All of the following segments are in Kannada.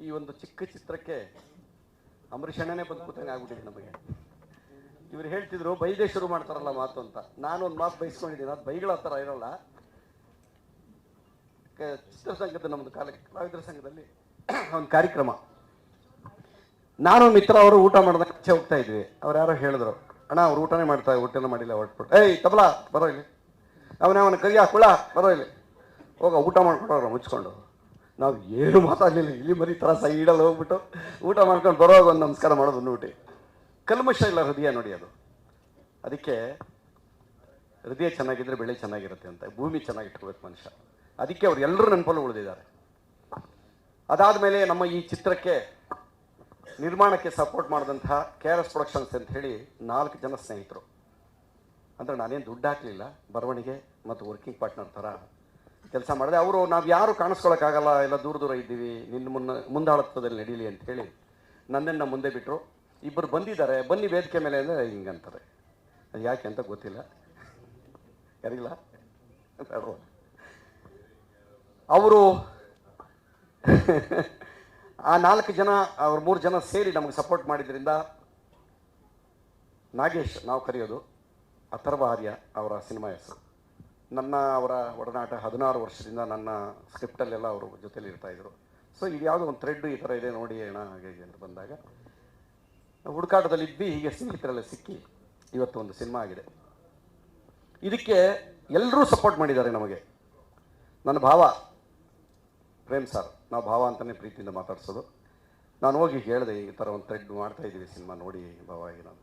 ಈ ಒಂದು ಚಿಕ್ಕ ಚಿತ್ರಕ್ಕೆ ಅಂಬರೀಷ್ ಅಣ್ಣನೇ ಬಂದು ಕೂತಂಗೆ ಆಗ್ಬಿಟ್ಟಿದೆ ನಮಗೆ ಇವ್ರು ಹೇಳ್ತಿದ್ರು, ಬೈದೇ ಶುರು ಮಾಡ್ತಾರಲ್ಲ ಮಾತು ಅಂತ. ನಾನು ಒಂದು ಮಾತು ಬೈಸ್ಕೊಂಡಿದ್ದೀನಿ. ಅದು ಬೈಗಳ ಥರ ಇರಲ್ಲ. ಕ- ಚಿತ್ರಸಂಘದ ನಮ್ಮದು ಕಾಲ ಕಲಾವಿದರ ಸಂಘದಲ್ಲಿ ಒಂದು ಕಾರ್ಯಕ್ರಮ. ನಾನು ಮಿತ್ರ, ಅವರು ಊಟ ಮಾಡಿದಾಗ ಆಚೆ ಹೋಗ್ತಾ ಇದ್ವಿ. ಅವ್ರು ಯಾರೋ ಹೇಳಿದ್ರು, ಅಣ್ಣ, ಅವ್ರು ಊಟನೇ ಮಾಡ್ತಾ, ಊಟನೇ ಮಾಡಿಲ್ಲ ಹೊಟ್ಬಿಟ್ಟು ಏಯ್, ತಬಲಾ, ಬರೋ ಇಲ್ಲಿ. ಅವನೇ, ಅವನ ಕೈಯ ಕುಳ, ಬರೋ ಇಲ್ಲಿ. ಹೋಗ, ಊಟ ಮಾಡ್ಕೊಡೋರು ಮುಚ್ಕೊಂಡು. ನಾವು ಏನು ಮಾತಾಡಲಿಲ್ಲ, ಇಲ್ಲಿ ಮರಿ ಥರ ಸೈಡಲ್ಲಿ ಹೋಗ್ಬಿಟ್ಟು ಊಟ ಮಾಡ್ಕೊಂಡು ಬರೋವಾಗ ಒಂದು ನಮಸ್ಕಾರ ಮಾಡೋದು ನೋಡಿ ಕಲ್ಮಶ ಇಲ್ಲ ಹೃದಯ ನೋಡಿ ಅದು. ಅದಕ್ಕೆ ಹೃದಯ ಚೆನ್ನಾಗಿದ್ದರೆ ಬೆಳೆ ಚೆನ್ನಾಗಿರುತ್ತೆ ಅಂತ, ಭೂಮಿ ಚೆನ್ನಾಗಿಟ್ಕೋಬೇಕು ಮನುಷ್ಯ. ಅದಕ್ಕೆ ಅವ್ರು ಎಲ್ಲರೂ ನೆನಪಲ್ಲಿ ಉಳಿದಿದ್ದಾರೆ. ಅದಾದಮೇಲೆ ನಮ್ಮ ಈ ಚಿತ್ರಕ್ಕೆ ನಿರ್ಮಾಣಕ್ಕೆ ಸಪೋರ್ಟ್ ಮಾಡಿದಂತಹ ಕೆ ಆರ್ ಎಸ್ ಪ್ರೊಡಕ್ಷನ್ಸ್ ಅಂತ ಹೇಳಿ ನಾಲ್ಕು ಜನ ಸ್ನೇಹಿತರು. ಅಂದರೆ ನಾನೇನು ದುಡ್ಡು ಹಾಕಲಿಲ್ಲ, ಬರವಣಿಗೆ ಮತ್ತು ವರ್ಕಿಂಗ್ ಪಾರ್ಟ್ನರ್ ಥರ. ಕೆಲಸ ಮಾಡಿದೆ. ಅವರು ನಾವು ಯಾರು ಕಾಣಿಸ್ಕೊಳಕ್ಕಾಗಲ್ಲ, ಎಲ್ಲ ದೂರ ದೂರ ಇದ್ದೀವಿ ನಿನ್ನ ಮುನ್ನ, ಮುಂದಾಳತ್ವದಲ್ಲಿ ನಡೀಲಿ ಅಂತ ಹೇಳಿ ನನ್ನನ್ನು ಮುಂದೆ ಬಿಟ್ಟರು ಇಬ್ಬರು ಬಂದಿದ್ದಾರೆ, ಬನ್ನಿ ವೇದಿಕೆ ಮೇಲೆ ಅಂದರೆ ಹಿಂಗಂತಾರೆ. ಅದು ಯಾಕೆ ಅಂತ ಗೊತ್ತಿಲ್ಲ. ಯಾರಿಲ್ಲ? ಅವರು ಆ ನಾಲ್ಕು ಜನ, ಅವ್ರ ಮೂರು ಜನ ಸೇರಿ ನಮಗೆ ಸಪೋರ್ಟ್ ಮಾಡಿದ್ರಿಂದ ನಾಗೇಶ್, ನಾವು ಕರೆಯೋದು, ಅಥರ್ವ ಆರ್ಯ ಅವರ ಸಿನಿಮಾ ಹೆಸರು. ನನ್ನ ಅವರ ಒಡನಾಟ ಹದಿನಾರು ವರ್ಷದಿಂದ ನನ್ನ ಸ್ಕ್ರಿಪ್ಟಲ್ಲೆಲ್ಲ ಅವರು ಜೊತೆಲಿ ಇರ್ತಾಯಿದ್ರು ಸೊ ಇದು ಯಾವುದೋ ಒಂದು ಥ್ರೆಡ್ ಈ ಥರ ಇದೆ, ನೋಡಿ ಅಣ್ಣ ಹಾಗೆ ಅಂತ ಬಂದಾಗ, ಹುಡುಕಾಟದಲ್ಲಿ ಇದ್ದು ಹೀಗೆ ಸ್ನೇಹಿತರೆಲ್ಲ ಸಿಕ್ಕಿ ಇವತ್ತು ಒಂದು ಸಿನಿಮಾ ಆಗಿದೆ. ಇದಕ್ಕೆ ಎಲ್ಲರೂ ಸಪೋರ್ಟ್ ಮಾಡಿದ್ದಾರೆ ನಮಗೆ. ನನ್ನ ಭಾವ, ಪ್ರೇಮ್ ಸರ್ ನಾವು ಭಾವ ಅಂತಲೇ ಪ್ರೀತಿಯಿಂದ ಮಾತಾಡ್ಸೋದು. ನಾನು ಹೋಗಿ ಹೇಳಿದೆ, ಈ ಥರ ಒಂದು ಥ್ರೆಡ್ ಮಾಡ್ತಾ ಇದ್ದೀವಿ ಸಿನಿಮಾ ನೋಡಿ ಭಾವ ನಾನು.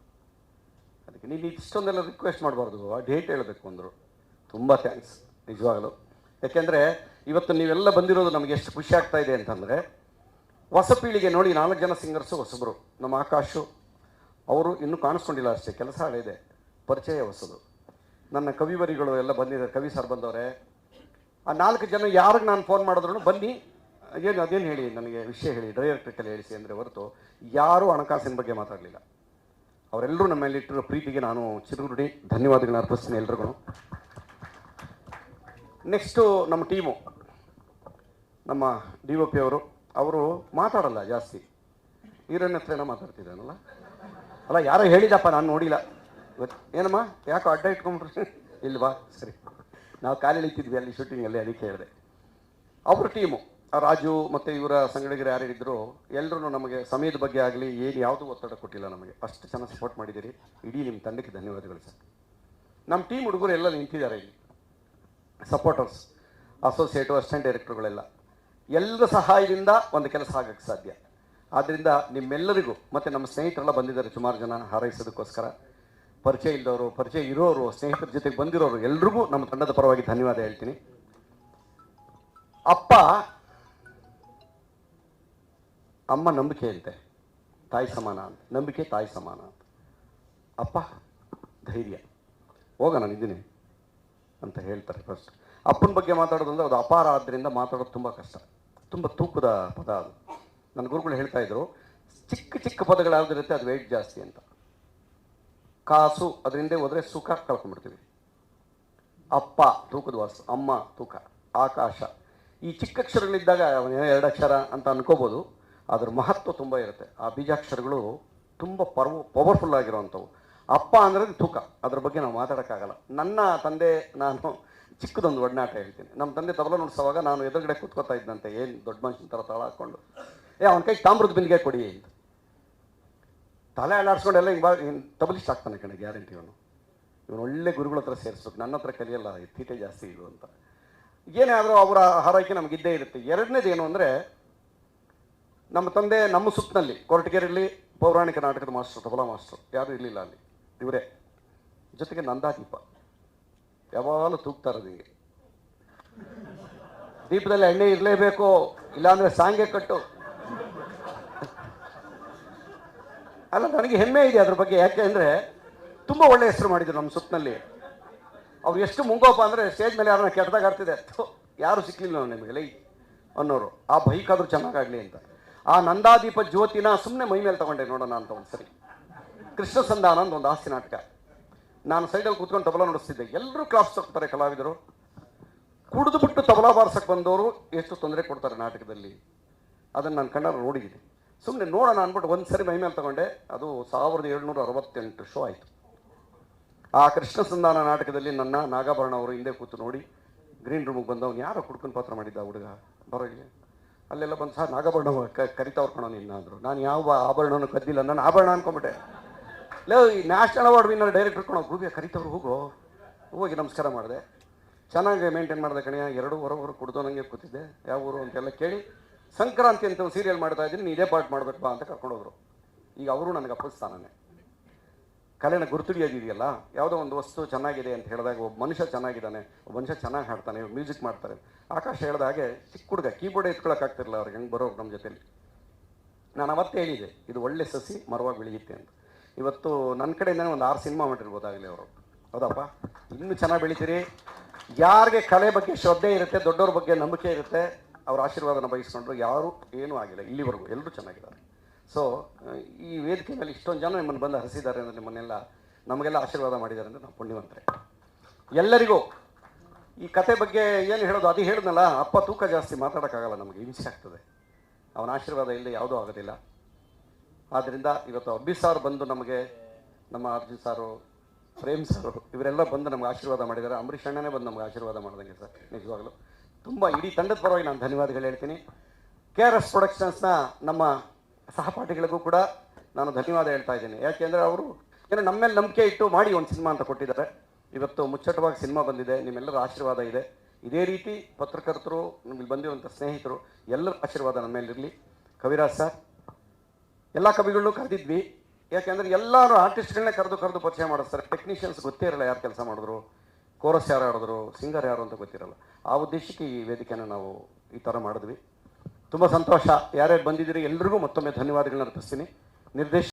ಅದಕ್ಕೆ ನೀನು ಇಷ್ಟೊಂದೆಲ್ಲ ರಿಕ್ವೆಸ್ಟ್ ಮಾಡಬಾರ್ದು ಡೇಟ್ ಹೇಳಬೇಕು ಅಂದರು. ತುಂಬ ಥ್ಯಾಂಕ್ಸ್ ನಿಜವಾಗಲೂ. ಯಾಕೆಂದರೆ ಇವತ್ತು ನೀವೆಲ್ಲ ಬಂದಿರೋದು ನಮಗೆ ಎಷ್ಟು ಖುಷಿ ಆಗ್ತಾ ಇದೆ ಅಂತಂದರೆ ಹೊಸ ಪೀಳಿಗೆ ನೋಡಿ ನಾಲ್ಕು ಜನ ಸಿಂಗರ್ಸು ಹೊಸಬರು. ನಮ್ಮ ಆಕಾಶು, ಅವರು ಇನ್ನೂ ಕಾಣಿಸ್ಕೊಂಡಿಲ್ಲ ಅಷ್ಟೇ, ಕೆಲಸ ಹಳೆಯದೆ ಪರಿಚಯ ಹೊಸದು. ನನ್ನ ಕವಿವರಿಗಳು ಎಲ್ಲ ಬಂದಿದ್ದಾರೆ, ಕವಿ ಸರ್ ಬಂದವರೆ. ಆ ನಾಲ್ಕು ಜನ ಯಾರಿಗೆ ನಾನು ಫೋನ್ ಮಾಡಿದ್ರು ಬನ್ನಿ. ಏನು, ಅದೇನು ಹೇಳಿ, ನನಗೆ ವಿಷಯ ಹೇಳಿ ಡೈರೆಕ್ಟ್ರಿಕಲ್ಲಿ ಹೇಳಿಸಿ ಅಂದರೆ ಹೊರತು ಯಾರೂ ಹಣಕಾಸಿನ ಬಗ್ಗೆ ಮಾತಾಡಲಿಲ್ಲ. ಅವರೆಲ್ಲರೂ ನಮ್ಮ ಮೇಲೆ ಇಟ್ಟಿರೋ ಪ್ರೀತಿಗೆ ನಾನು ಚಿರುಗುಡಿ ಧನ್ಯವಾದಗಳನ್ನ ಅರ್ಪಿಸ್ತೀನಿ ಎಲ್ರಿಗೂ. ನೆಕ್ಸ್ಟು ನಮ್ಮ ಟೀಮು ನಮ್ಮ ಡಿ ಒ ಪಿ ಅವರು ಅವರು ಮಾತಾಡಲ್ಲ ಜಾಸ್ತಿ. ಹೀರೋಯಿನ್ ಹತ್ರನ ಮಾತಾಡ್ತಿದ್ದಾನಲ್ಲ? ಅಲ್ಲ, ಯಾರೋ ಹೇಳಿದಪ್ಪ ನಾನು ನೋಡಿಲ್ಲ. ಏನಮ್ಮ, ಯಾಕೋ ಅಡ್ಡ ಇಟ್ಕೊಂಡ್ರು ಇಲ್ವಾ ಸರಿ. ನಾವು ಕಾಲಿ ಇಳಿತಿದ್ವಿ ಅಲ್ಲಿ ಶೂಟಿಂಗಲ್ಲಿ ಅದಕ್ಕೆ ಹೇಳಿದೆ. ಅವ್ರ ಟೀಮು ರಾಜು ಮತ್ತು ಇವರ ಸಂಗಡಿಗರು ಯಾರಿದ್ರು ಎಲ್ಲರೂ ನಮಗೆ ಸಮಯದ ಬಗ್ಗೆ ಆಗಲಿ, ಏನು ಯಾವುದೂ ಒತ್ತಡ ಕೊಟ್ಟಿಲ್ಲ ನಮಗೆ. ಅಷ್ಟು ಚೆನ್ನಾಗಿ ಸಪೋರ್ಟ್ ಮಾಡಿದ್ದೀರಿ. ಇಡೀ ನಿಮ್ಮ ತಂಡಕ್ಕೆ ಧನ್ಯವಾದಗಳು ಸರ್. ನಮ್ಮ ಟೀಮ್ ಹುಡುಗರು ಎಲ್ಲ ನಿಂತಿದ್ದಾರೆ ಇಲ್ಲಿ. ಸಪೋರ್ಟರ್ಸ್ ಅಸೋಸಿಯೇಟು ಅಸಿಸ್ಟೆಂಟ್ ಡೈರೆಕ್ಟರ್ಗಳೆಲ್ಲ ಎಲ್ಲರ ಸಹಾಯದಿಂದ ಒಂದು ಕೆಲಸ ಆಗಕ್ಕೆ ಸಾಧ್ಯ. ಆದ್ದರಿಂದ ನಿಮ್ಮೆಲ್ಲರಿಗೂ ಮತ್ತು ನಮ್ಮ ಸ್ನೇಹಿತರೆಲ್ಲ ಬಂದಿದ್ದಾರೆ ಸುಮಾರು ಜನ ಹಾರೈಸೋದಕ್ಕೋಸ್ಕರ. ಪರಿಚಯ ಇಲ್ಲದವರು ಪರಿಚಯ ಇರೋರು, ಸ್ನೇಹಿತರ ಜೊತೆಗೆ ಬಂದಿರೋರು ಎಲ್ರಿಗೂ ನಮ್ಮ ತಂಡದ ಪರವಾಗಿ ಧನ್ಯವಾದ ಹೇಳ್ತೀನಿ. ಅಪ್ಪ, ಅಮ್ಮ ನಂಬಿಕೆ ಅಂತೆ. ತಾಯಿ ಸಮಾನ ಅಂತ. ನಂಬಿಕೆ ತಾಯಿ ಸಮಾನ ಅಂತ. ಅಪ್ಪ, ಧೈರ್ಯ. ಹೋಗ ನಾನು ಇದ್ದೀನಿ ಅಂತ ಹೇಳ್ತಾರೆ ಫಸ್ಟ್ ಅಪ್ಪನ ಬಗ್ಗೆ ಮಾತಾಡೋದು ಅಂದರೆ ಅದು ಅಪಾರ ಆದ್ದರಿಂದ ಮಾತಾಡೋದು ತುಂಬ ಕಷ್ಟ. ತುಂಬ ತೂಕದ ಪದ ಅದು. ನನ್ನ ಗುರುಗಳು ಹೇಳ್ತಾ ಇದ್ರು, ಚಿಕ್ಕ ಚಿಕ್ಕ ಪದಗಳು ಯಾವುದಿರುತ್ತೆ ಅದು ವೆಯ್ಟ್ ಜಾಸ್ತಿ ಅಂತ. ಕಾಸು ಅದರಿಂದ ಹೋದರೆ ಸುಖ ಕಳ್ಕೊಂಡ್ಬಿಡ್ತೀವಿ. ಅಪ್ಪ ತೂಕದ ವಾಸು, ಅಮ್ಮ ತೂಕ, ಆಕಾಶ. ಈ ಚಿಕ್ಕ ಅಕ್ಷರಗಳಿದ್ದಾಗ ಎರಡು ಅಕ್ಷರ ಅಂತ ಅನ್ಕೋಬೋದು ಅದ್ರ ಮಹತ್ವ ತುಂಬ ಇರುತ್ತೆ. ಆ ಬೀಜಾಕ್ಷರಗಳು ತುಂಬ ಪರ್ವ ಪವರ್ಫುಲ್ ಆಗಿರೋವಂಥವು. ಅಪ್ಪ ಅಂದರೆ ತೂಕ. ಅದ್ರ ಬಗ್ಗೆ ನಾವು ಮಾತಾಡೋಕ್ಕಾಗಲ್ಲ. ನನ್ನ ತಂದೆ, ನಾನು ಚಿಕ್ಕದೊಂದು ಒಡನಾಟ ಹೇಳ್ತೀನಿ. ನಮ್ಮ ತಂದೆ ತಬಲ ನುಡ್ಸೋವಾಗ ನಾನು ಎದುರುಗಡೆ ಕೂತ್ಕೋತಾ ಇದ್ದಂತೆ. ಏನು ದೊಡ್ಡ ಮನುಷ್ಯನ ಥರ ತಳ ಹಾಕ್ಕೊಂಡು. ಏ, ಅವನ ಕೈ ತಾಮ್ರದ ಬಿಂದಿಗೆ ಕೊಡಿ ಅಂತ. ತಲೆ ಅಲ್ಲಾಡ್ಸ್ಕೊಂಡು ಎಲ್ಲ ಹಿಂಗೆ ಬಾ ತಬಲಿಸ್ಟ್ ಆಗ್ತಾನೆ ಕಣೆ ಗ್ಯಾರಂಟಿ ಅವನು. ಇವನು ಒಳ್ಳೆ ಗುರುಗಳ ಹತ್ರ ಸೇರಿಸ್ಬೇಕು. ನನ್ನ ಹತ್ರ ಕಲಿಯಲ್ಲ, ತೀಟೆ ಜಾಸ್ತಿ ಇದು ಅಂತ. ಏನೇ ಆದರೂ ಅವರ ಹಾರೈಕೆ ನಮಗಿದ್ದೇ ಇರುತ್ತೆ. ಎರಡನೇದು ಏನು ಅಂದರೆ, ನಮ್ಮ ತಂದೆ ನಮ್ಮ ಸುತ್ತಿನಲ್ಲಿ ಕೊರಟಗೆರೆಯಲ್ಲಿ ಪೌರಾಣಿಕ ನಾಟಕದ ಮಾಸ್ಟರ್, ತಬಲಾ ಮಾಸ್ಟರ್. ಯಾರೂ ಇರಲಿಲ್ಲ ಅಲ್ಲಿ. ಇವರೇ, ಜೊತೆಗೆ ನಂದಾದೀಪ. ಯಾವಾಗಲೂ ತೂಗ್ತಾರೆ ಹಿಂಗೆ. ದೀಪದಲ್ಲಿ ಎಣ್ಣೆ ಇರಲೇಬೇಕು, ಇಲ್ಲಾಂದ್ರೆ ಸಾಂಗೆ ಕಟ್ಟು. ಅಲ್ಲ, ನನಗೆ ಹೆಮ್ಮೆ ಇದೆ ಅದ್ರ ಬಗ್ಗೆ. ಯಾಕೆ ಅಂದರೆ, ತುಂಬ ಒಳ್ಳೆ ಹೆಸರು ಮಾಡಿದ್ರು ನಮ್ಮ ಸುತ್ತಿನಲ್ಲಿ ಅವ್ರು ಎಷ್ಟು ಮುಂಗೋಪ ಅಂದರೆ ಸ್ಟೇಜ್ ಮೇಲೆ ಯಾರನ್ನ ಕೆಟ್ಟದಾಗ ಆಡ್ತಿದೆ ಯಾರು ಸಿಕ್ಕಲಿಲ್ಲ ನಿಮಗೆ, ಲೈ, ಅನ್ನೋರು. ಆ ಬೈಕ್ ಆದರೂ ಚೆನ್ನಾಗಾಗಲಿ ಅಂತ. ಆ ನಂದಾದೀಪ ಜ್ಯೋತಿನ ಸುಮ್ಮನೆ ಮೈ ಮೇಲೆ ತಗೊಂಡೆ ನೋಡೋಣ ಅಂತ ಒಂದು ಸರಿ ಕೃಷ್ಣ ಸಂಧಾನ ಅಂತ ಒಂದು ಆಸ್ತಿ ನಾಟಕ. ನಾನು ಸೈಡಲ್ಲಿ ಕೂತ್ಕೊಂಡು ತಬಲಾ ನುಡಿಸ್ತಿದ್ದೆ. ಎಲ್ಲರೂ ಕ್ಲಾಸ್ ತಗೋತಾರೆ ಕಲಾವಿದರು. ಕುಡಿದು ಬಿಟ್ಟು ತಬಲಾ ಬಾರ್ಸಕ್ಕೆ ಬಂದವರು ಎಷ್ಟು ತೊಂದರೆ ಕೊಡ್ತಾರೆ ನಾಟಕದಲ್ಲಿ. ಅದನ್ನು ನಾನು ಕಣ್ಣಾರ ನೋಡಿದ್ದೀನಿ. ಸುಮ್ಮನೆ ನೋಡೋಣ ಅಂದ್ಬಿಟ್ಟು ಒಂದು ಸರಿ ಮಹಿಮೆ ಮೇಲೆ ತಗೊಂಡೆ. ಅದು ಸಾವಿರದ ಏಳ್ನೂರ ಅರವತ್ತೆಂಟು ಶೋ ಆಯಿತು. ಆ ಕೃಷ್ಣ ಸಂಧಾನ ನಾಟಕದಲ್ಲಿ ನನ್ನ ನಾಗಾಭರಣ ಅವರು ಹಿಂದೆ ಕೂತು ನೋಡಿ ಗ್ರೀನ್ ರೂಮಿಗೆ ಬಂದವನು ಯಾರೋ ಕುಡ್ಕೊಂಡು ಪಾತ್ರ ಮಾಡಿದ್ದ ಹುಡುಗ? ಬರೋ ಇಲ್ಲಿ ಅಲ್ಲೆಲ್ಲ ಬಂದು, ಸರ್, ನಾಗಾಭರಣ ಕರಿತಾವ್ರು ಕಣೋ ನಿನ್ನ ನಾನು ಯಾವ ಆಭರಣನೂ ಕದ್ದಿಲ್ಲ. ನಾನು ಆಭರಣ ಅನ್ಕೊಂಬಿಟ್ಟೆ ಲೇ, ಈ ನ್ಯಾಷನಲ್ ಅವಾರ್ಡ್ ವಿನ್ನರ್ ಡೈರೆಕ್ಟರ್ ಕಣೋ ಗುರುಗೆ ಕರಿತವ್ರು, ಹೋಗು. ಹೋಗಿ ನಮಸ್ಕಾರ ಮಾಡಿದೆ. ಚೆನ್ನಾಗಿ ಮೇಂಟೈನ್ ಮಾಡಿದೆ ಕಣೆಯ ಎರಡು ಹೊರವರು ಕುಡ್ದು ನನಗೆ ಕೂತಿದ್ದೆ. ಯಾವ ಊರು ಅಂತೆಲ್ಲ ಕೇಳಿ, ಸಂಕ್ರಾಂತಿ ಅಂತ ಒಂದು ಸೀರಿಯಲ್ ಮಾಡ್ತಾ ಇದ್ದೀನಿ ನೀ ಇದೇ ಪಾರ್ಟ್ ಮಾಡಬೇಕು ಬಾ ಅಂತ ಕರ್ಕೊಂಡೋದ್ರು ಈಗ ಅವರು ನನಗೆ ಅಪ್ಪಿಸ್ತಾನೆ ಕಲೆನ ಗುರುತಿಡಿಯೋದಿದೆಯಲ್ಲ ಯಾವುದೋ ಒಂದು ವಸ್ತು ಚೆನ್ನಾಗಿದೆ ಅಂತ ಹೇಳಿದಾಗ ಒಬ್ಬ ಮನುಷ್ಯ ಚೆನ್ನಾಗಿದ್ದಾನೆ, ಒಬ್ಬ ಮನುಷ್ಯ ಚೆನ್ನಾಗಿ ಹಾಡ್ತಾನೆ ಮ್ಯೂಸಿಕ್ ಮಾಡ್ತಾರೆ. ಆಕಾಶ ಹೇಳಿದ ಹಾಗೆ, ಚಿಕ್ಕ ಹುಡುಗ ಕೀಬೋರ್ಡ್ ಎತ್ಕೊಳಕ್ಕಾಗ್ತಿರಲಿಲ್ಲ ಅವ್ರಿಗೆ, ಹೆಂಗೆ ಬರೋರು ನಮ್ಮ ಜೊತೆಯಲ್ಲಿ ನಾನು ಅವತ್ತೇ ಹೇಳಿದೆ, ಇದು ಒಳ್ಳೆ ಸಸಿ, ಮರವಾಗಿ ಬೆಳೆಯುತ್ತೆ ಅಂತ. ಇವತ್ತು ನನ್ನ ಕಡೆಯಿಂದನೇ ಒಂದು ಆರು ಸಿನಿಮಾ ಮಾಡಿರ್ಬೋದಾಗಲಿ ಅವರು. ಹೌದಪ್ಪ? ಇನ್ನೂ ಚೆನ್ನಾಗಿ ಬೆಳಿತೀರಿ. ಯಾರಿಗೆ ಕಲೆ ಬಗ್ಗೆ ಶ್ರದ್ಧೆ ಇರುತ್ತೆ, ದೊಡ್ಡವ್ರ ಬಗ್ಗೆ ನಂಬಿಕೆ ಇರುತ್ತೆ, ಅವ್ರ ಆಶೀರ್ವಾದನ ಬಯಸ್ಕೊಂಡ್ರು ಯಾರು ಏನೂ ಆಗಿಲ್ಲ, ಇಲ್ಲಿವರೆಗೂ ಎಲ್ಲರೂ ಚೆನ್ನಾಗಿದ್ದಾರೆ. ಸೊ ಈ ವೇದಿಕೆ ಮೇಲೆ ಇಷ್ಟೊಂದು ಜನ ನಿಮ್ಮನ್ನು ಬಂದು ಹರಿಸಿದ್ದಾರೆ ಅಂದರೆ ನಿಮ್ಮನ್ನೆಲ್ಲ, ನಮಗೆಲ್ಲ ಆಶೀರ್ವಾದ ಮಾಡಿದ್ದಾರೆ ಅಂದರೆ ನಾವು ಪುಣ್ಯವಂತರೆ. ಎಲ್ಲರಿಗೂ ಈ ಕತೆ ಬಗ್ಗೆ ಏನು ಹೇಳೋದು? ಅದು ಹೇಳಿದ್ನಲ್ಲ, ಅಪ್ಪ ತೂಕ ಜಾಸ್ತಿ ಮಾತಾಡೋಕ್ಕಾಗಲ್ಲ ನಮಗೆ, ಹಿಂಸೆ ಆಗ್ತದೆ. ಅವನ ಆಶೀರ್ವಾದ ಇಲ್ಲದೆ ಯಾವುದೂ ಆಗೋದಿಲ್ಲ. ಆದ್ದರಿಂದ ಇವತ್ತು ಅಬ್ಬಿ ಸಾರ್ ಬಂದು ನಮಗೆ, ನಮ್ಮ ಅರ್ಜುನ್ ಸಾರು, ಪ್ರೇಮ್ ಸರ್, ಇವರೆಲ್ಲ ಬಂದು ನಮ್ಗೆ ಆಶೀರ್ವಾದ ಮಾಡಿದ್ದಾರೆ. ಅಂಬರೀಷ್ ಅಣ್ಣನೇ ಬಂದು ನಮ್ಗೆ ಆಶೀರ್ವಾದ ಮಾಡ್ದಂಗೆ ಸರ್, ನಿಜವಾಗ್ಲೂ. ತುಂಬ ಇಡೀ ತಂಡದ ಪರವಾಗಿ ನಾನು ಧನ್ಯವಾದಗಳು ಹೇಳ್ತೀನಿ. ಕೆ ಆರ್ ಎಸ್ ಪ್ರೊಡಕ್ಷನ್ಸ್ನ ನಮ್ಮ ಸಹಪಾಠಿಗಳಿಗೂ ಕೂಡ ನಾನು ಧನ್ಯವಾದ ಹೇಳ್ತಾ ಇದ್ದೀನಿ. ಯಾಕೆಂದರೆ ಅವರು, ಏನೋ ನಮ್ಮ ಮೇಲೆ ನಂಬಿಕೆ ಇಟ್ಟು ಮಾಡಿ ಒಂದು ಸಿನಿಮಾ ಅಂತ ಕೊಟ್ಟಿದ್ದಾರೆ. ಇವತ್ತು ಮುಚ್ಚಟವಾಗಿ ಸಿನಿಮಾ ಬಂದಿದೆ, ನಿಮ್ಮೆಲ್ಲರ ಆಶೀರ್ವಾದ ಇದೆ. ಇದೇ ರೀತಿ ಪತ್ರಕರ್ತರು, ನಿಮಗೆ ಬಂದಿರುವಂಥ ಸ್ನೇಹಿತರು, ಎಲ್ಲರ ಆಶೀರ್ವಾದ ನಮ್ಮ ಮೇಲೆ ಇರಲಿ ಕವಿರಾಜ್ ಸರ್ ಎಲ್ಲ ಕವಿಗಳನ್ನೂ ಕರೆದಿದ್ವಿ. ಯಾಕೆಂದ್ರೆ ಎಲ್ಲರೂ ಆರ್ಟಿಸ್ಟ್ಗಳನ್ನೇ ಕರೆದು ಕರೆದು ಪರಿಚಯ ಮಾಡಿಸ್ತಾರೆ ಟೆಕ್ನಿಷಿಯನ್ಸ್ ಗೊತ್ತೇ ಇರಲ್ಲ ಯಾರು ಕೆಲಸ ಮಾಡಿದ್ರು. ಕೋರಸ್ ಯಾರು ಆಡಿದ್ರು ಸಿಂಗರ್ ಯಾರು ಅಂತ ಗೊತ್ತಿರಲ್ಲ. ಆ ಉದ್ದೇಶಕ್ಕೆ ಈ ವೇದಿಕೆಯನ್ನು ನಾವು ಈ ಥರ ಮಾಡಿದ್ವಿ. ತುಂಬ ಸಂತೋಷ. ಯಾರ್ಯಾರು ಬಂದಿದ್ದೀರಿ ಎಲ್ರಿಗೂ ಮತ್ತೊಮ್ಮೆ ಧನ್ಯವಾದಗಳನ್ನ ಅರ್ಪಿಸ್ತೀನಿ. ನಿರ್ದೇಶ